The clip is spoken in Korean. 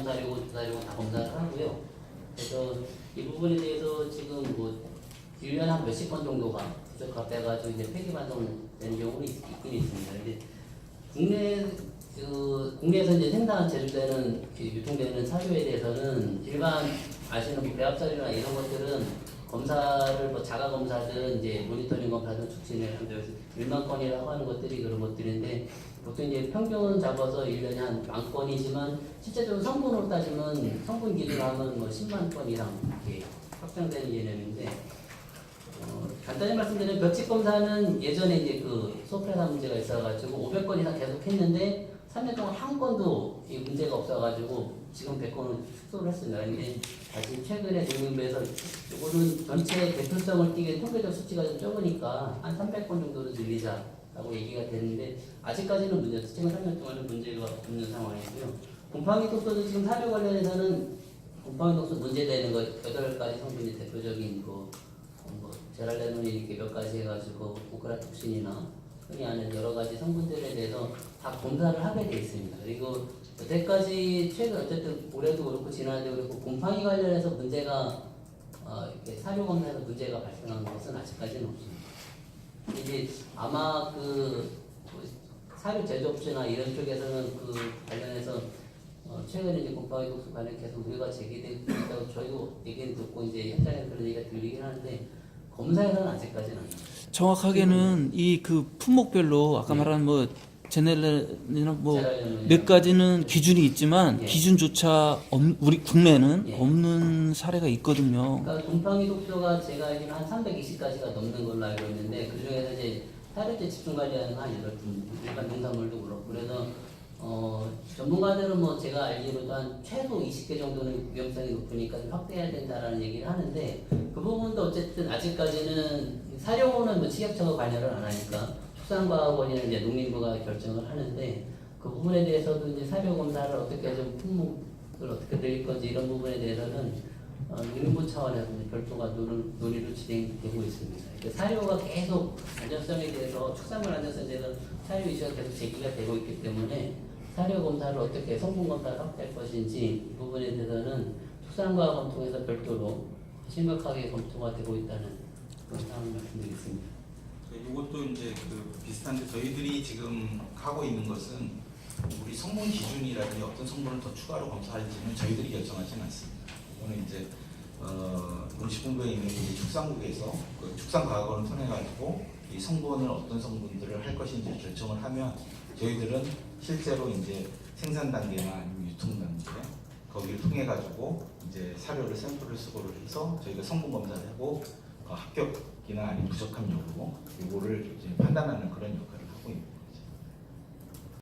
검사료고 주사료고 다 검사를 하고요. 그래서 이 부분에 대해서 지금 뭐 1년에 한 몇십 건 정도가 부족합 돼가지고 이제 폐기 반송되는 경우는 있- 있긴 있습니다. 근데 국내 그 국내에서 이제 생산 제조되는 그 유통되는 사료에 대해서는 일반 아시는 뭐 배합사료나 이런 것들은 검사를 뭐 자가 검사든 이제 모니터링 검사든促진을 하면서 1만 건이라고 하는 것들이 그런 것들인데 보통 이제 평균 잡아서 1년에 한 만 건이지만 실제적으로 성분으로 따지면 성분 기준으로 하면 뭐 10만 건이랑 이렇게 확정되는 개념인데 어, 간단히 말씀드리면 벽지 검사는 예전에 이제 그 소프레사 문제가 있어가지고 500건 이상 계속 했는데 3년 동안 한 건도 이 문제가 없어가지고 지금 100건은 축소를 했습니다. 근데 다시 최근에 농림부에서 이거는 전체 대표성을 띠게 통계적 수치가 좀 적으니까 한 300건 정도로 늘리자라고 얘기가 됐는데 아직까지는 문제, 최근 3년 동안은 문제가 없는 상황이고요. 곰팡이 독소도 지금 사료 관련해서는 곰팡이 독소 문제되는 거 8가지 성분이 대표적인 거 어, 뭐 제랄레논이 이렇게 몇 가지 해가지고 오크라톡신이나 흔히 아는 여러 가지 성분들에 대해서 다 검사를 하게 돼 있습니다. 그리고 여태까지 최근 어쨌든 올해도 그렇고 지난해도 그렇고 곰팡이 관련해서 문제가 어, 이렇게 사료 검사에서 문제가 발생한 것은 아직까지는 없습니다. 이제 아마 그뭐 사료 제조업체나 이런 쪽에서는 그 관련해서 어, 최근에 이제 곰팡이 독소 관련 계속 우리가 제기되고 있다고 저희도 얘기를 듣고 이제 현장에 그런 얘기가 들리긴 하는데 검사에서는 아직까지는 안. 정확하게는 이 그 품목별로 아까 네. 말한 뭐 제넬레나 뭐 몇 가지는 기준이 있지만 예. 기준조차 없, 우리 국내는 예. 없는 사례가 있거든요. 그러니까 곰팡이 독소가 제가 알기로는 한 320가지가 넘는 걸로 알고 있는데 그 중에서 이제 사료제 집중 관리하는 한 8분 일반 농산물도 그렇고 그래서 어, 전문가들은 뭐 제가 알기로도 한 최소 20개 정도는 위험성이 높으니까 좀 확대해야 된다라는 얘기를 하는데 그 부분도 어쨌든 아직까지는 사료는 뭐 식약처가 관여를 안 하니까 축산과학원이나 이제 농림부가 결정을 하는데 그 부분에 대해서도 이제 사료 검사를 어떻게 좀 품목을 어떻게 드릴 건지 이런 부분에 대해서는 어, 농림부 차원에서 별도가 논, 논의로 진행되고 있습니다. 그 사료가 계속 안전성에 대해서 축산물 안전성에 대해서 사료 이슈가 계속 제기가 되고 있기 때문에 사료 검사를 어떻게 성분 검사를 확대할 것인지 이 부분에 대해서는 축산과학원 통해서 별도로 심각하게 검토가 되고 있다는 그런 상황을 말씀드리겠습니다. 이것도 이제 그 비슷한데 저희들이 지금 하고 있는 것은 우리 성분 기준이라든지 어떤 성분을 더 추가로 검사할지는 저희들이 결정하지는 않습니다. 이거는 이제 어, 우리 식품부에 있는 축산국에서 그 축산과학원을 통해 가지고 이 성분을 어떤 성분들을 할 것인지 결정을 하면 저희들은 실제로 이제 생산 단계나 유통 단계 거기를 통해 가지고 이제 사료를 샘플을 수거를 해서 저희가 성분 검사를 하고 어, 어, 합격이나 아니면 부족함 여부 요거를 이제 판단하는 그런 역할을 하고 있는 거죠.